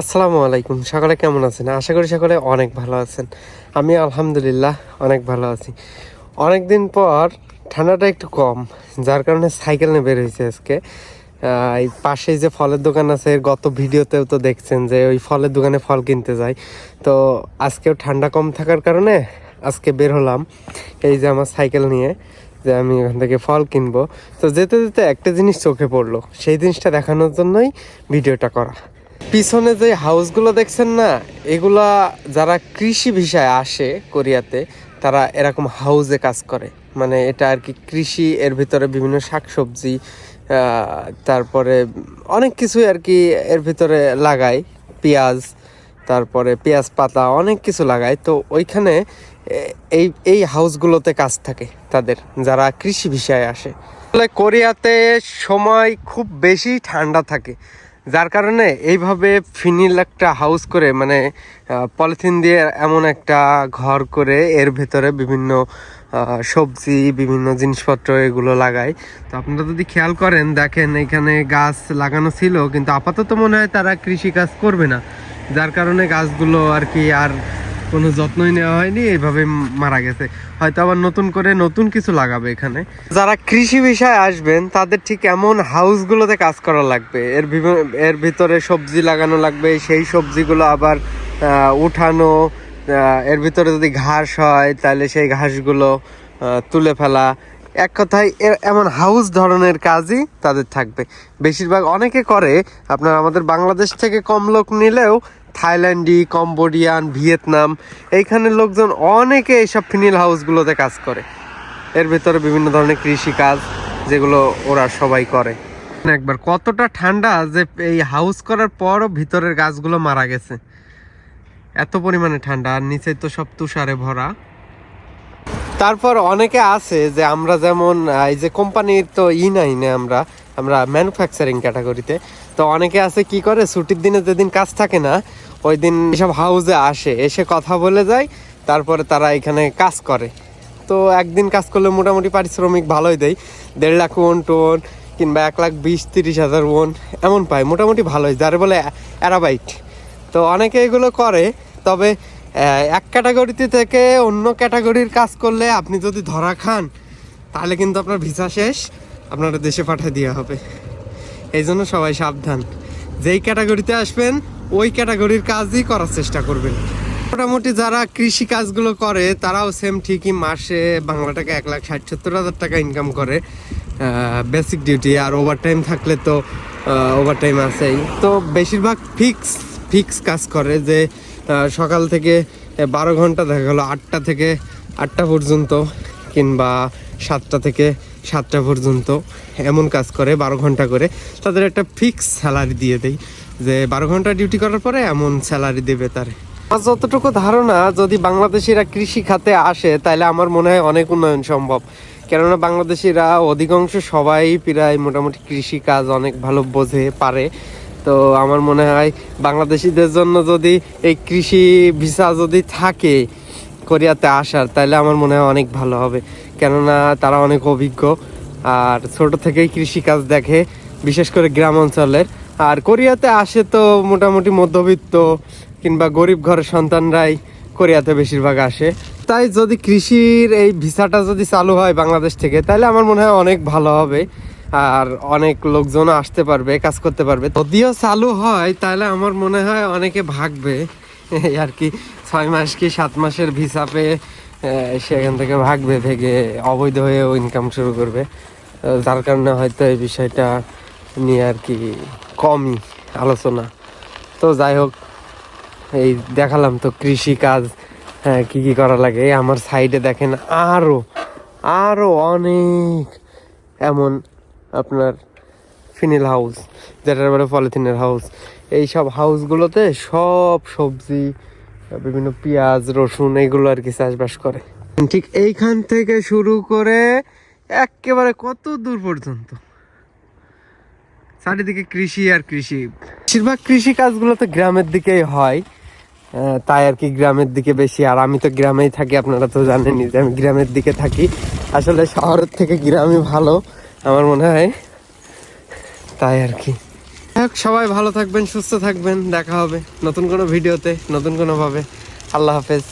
আসসালামু আলাইকুম। সকলে কেমন আছেন? আশা করি সকলে অনেক ভালো আছেন। আমি আলহামদুলিল্লাহ অনেক ভালো আছি। অনেক দিন পর ঠান্ডাটা একটু কম, যার কারণে সাইকেল নিয়ে বের হয়েছে আজকে। এই পাশেই যে ফলের দোকান আছে গত ভিডিওতেও তো দেখছেন যে ওই ফলের দোকানে ফল কিনতে যাই। তো আজকেও ঠান্ডা কম থাকার কারণে আজকে বের হলাম, এই যে আমার সাইকেল নিয়ে, যে আমি ওখান থেকে ফল কিনবো। তো যেতে যেতে একটা জিনিস চোখে পড়ল, সেই জিনিসটা দেখানোর জন্যই ভিডিওটা করা। পিছনে যে হাউসগুলো দেখছেন না, এগুলা যারা কৃষি বিষয়ে আসে কোরিয়াতে, তারা এরকম হাউসে কাজ করে। মানে এটা আর কি কৃষি, এর ভিতরে বিভিন্ন শাকসবজি তারপরে অনেক কিছুই আর কি এর ভিতরে লাগায়। পেঁয়াজ, তারপরে পেঁয়াজ পাতা, অনেক কিছু লাগায়। তো ওইখানে এই এই হাউসগুলোতে কাজ থাকে তাদের, যারা কৃষি বিষয়ে আসে। কোরিয়াতে সময় খুব বেশি ঠান্ডা থাকে। যার কারণে এইভাবে ফিনিল একটা হাউস করে মানে পলিথিন দিয়ে এমন একটা ঘর করে এর ভেতরে বিভিন্ন সবজি, বিভিন্ন জিনিসপত্র এগুলো লাগায়। তো আপনারা যদি খেয়াল করেন, দেখেন এখানে গাছ লাগানো ছিল, কিন্তু আপাতত মনে হয় তারা কৃষি কাজ করবে না। যার কারণে গাছগুলো আর কি আর কোনো যত্নই নেওয়া হয়নি এইভাবে মারা গেছে। হয়তো আবার নতুন করে নতুন কিছু লাগাবে এখানে। যারা কৃষি বিষয়ে আসবেন, তাদের ঠিক এমন হাউসগুলোতে কাজ করা লাগবে। এর এর ভিতরে সবজি লাগানো লাগবে, সেই সবজিগুলো আবার উঠানো এর ভিতরে যদি ঘাস হয়, তাহলে সেই ঘাসগুলো তুলে ফেলা। এক কথায় এমন হাউস ধরনের কাজই তাদের থাকবে। বেশিরভাগ অনেকে করে, আপনার আমাদের বাংলাদেশ থেকে কম লোক নিলেও থাইল্যান্ডি কম্বোডিয়ান, ভিয়েতনাম, এইখানে লোকজন অনেকে এইসব ফিনিল হাউসগুলোতে কাজ করে। এর ভিতরে বিভিন্ন ধরনের কৃষি কাজ যেগুলো ওরা সবাই করে। একবার কতটা ঠান্ডা যে এই হাউস করার পরও ভিতরের গাছগুলো মারা গেছে। এত পরিমাণে ঠান্ডা, আর নিচে তো সব তুষারে ভরা। তারপর অনেকে আছে যে আমরা যেমন এই যে কোম্পানির তো ই নাই না আমরা আমরা ম্যানুফ্যাকচারিং ক্যাটাগরিতে তো অনেকে আছে কি করে, ছুটির দিনে যেদিন কাজ থাকে না ওই দিন এসব হাউসে আসে, এসে কথা বলে যায়, তারপরে তারা এখানে কাজ করে। তো একদিন কাজ করলে মোটামুটি পারিশ্রমিক ভালোই দেয়। দেড় লাখ ওন টোন কিংবা এক লাখ বিশ, তিরিশ হাজার ওন এমন পায়, মোটামুটি ভালোই, যারে বলে অ্যারাবাইট তো অনেকে এগুলো করে, তবে এক ক্যাটাগরিতে থেকে অন্য ক্যাটাগরির কাজ করলে আপনি যদি ধরা খান, তাহলে কিন্তু আপনার ভিসা শেষ। আপনার দেশে পাঠিয়ে দেওয়া হবে। এই জন্য সবাই সাবধান। যেই ক্যাটাগরিতে আসবেন, ওই ক্যাটাগরির কাজই করার চেষ্টা করবেন। মোটামুটি যারা কৃষি কাজগুলো করে, তারাও সেম ঠিকই মাসে বাংলা টাকা এক লাখ ষাট সত্তর হাজার টাকা ইনকাম করে। বেসিক ডিউটি আর ওভার টাইম থাকলে তো ওভার টাইম আছেই। তো বেশিরভাগ ফিক্স ফিক্স কাজ করে যে সকাল থেকে বারো ঘণ্টা দেখা গেলো আটটা থেকে আটটা পর্যন্ত কিংবা সাতটা থেকে সাতটা পর্যন্ত এমন কাজ করে, বারো ঘণ্টা করে। তাদের একটা ফিক্স স্যালারি দিয়ে দেয় যে বারো ঘণ্টা ডিউটি করার পরে এমন স্যালারি দেবে তারে। আমার যতটুকু ধারণা, যদি বাংলাদেশিরা কৃষি খাতে আসে, তাহলে আমার মনে হয় অনেক উন্নয়ন সম্ভব। কেননা বাংলাদেশিরা অধিকাংশ সবাই প্রায় মোটামুটি কৃষি কাজ অনেক ভালো বোঝে, পারে। তো আমার মনে হয় বাংলাদেশিদের জন্য যদি এই কৃষি ভিসা যদি থাকে কোরিয়াতে আসার, তাহলে আমার মনে হয় অনেক ভালো হবে। কেননা তারা অনেক অভিজ্ঞ। আর ছোট থেকেই কৃষি কাজ দেখে, বিশেষ করে গ্রাম অঞ্চলের। আর কোরিয়াতে আসে তো মোটামুটি মধ্যবিত্ত কিংবা গরিব ঘরের সন্তানরাই কোরিয়াতে বেশিরভাগ আসে। তাই যদি কৃষির এই ভিসাটা যদি চালু হয় বাংলাদেশ থেকে, তাহলে আমার মনে হয় অনেক ভালো হবে। আর অনেক লোকজন আসতে পারবে, কাজ করতে পারবে। যদিও চালু হয়, তাহলে আমার মনে হয় অনেকে ভাগবে। আর কি, ছয় মাস কি সাত মাসের ভিসা পেয়ে সেখান থেকে ভাগবে ভেগে অবৈধ হয়েও ইনকাম শুরু করবে। যার কারণে হয়তো এই বিষয়টা নিয়ে আর কি কমই আলোচনা। তো যাই হোক, এই দেখালাম তো কৃষি কাজ হ্যাঁ কি কি করা লাগে। আমার সাইডে দেখেন আরও আরও অনেক এমন আপনার ফিনিল হাউস, যেটার বলে পলিথিনের হাউস। এই সব হাউসগুলোতে সব সবজি বিভিন্ন পেঁয়াজ, রসুন, এগুলো আর কি চাষবাস করে। ঠিক এইখান থেকে শুরু করে একেবারে কত দূর পর্যন্ত? চারিদিকে কৃষি আর কৃষি। বেশিরভাগ কৃষি কাজগুলো তো গ্রামের দিকেই হয়। তাই আর কি গ্রামের দিকে বেশি। আর আমি তো গ্রামেই থাকি, আপনারা তো জানেনই যে আমি গ্রামের দিকে থাকি। আসলে শহরের থেকে গ্রামই ভালো, আমার মনে হয়। তাই আর কি। সবাই ভালো থাকবেন সুস্থ থাকবেন। দেখা হবে নতুন কোনো ভিডিওতে নতুন কোনোভাবে। আল্লাহ হাফেজ।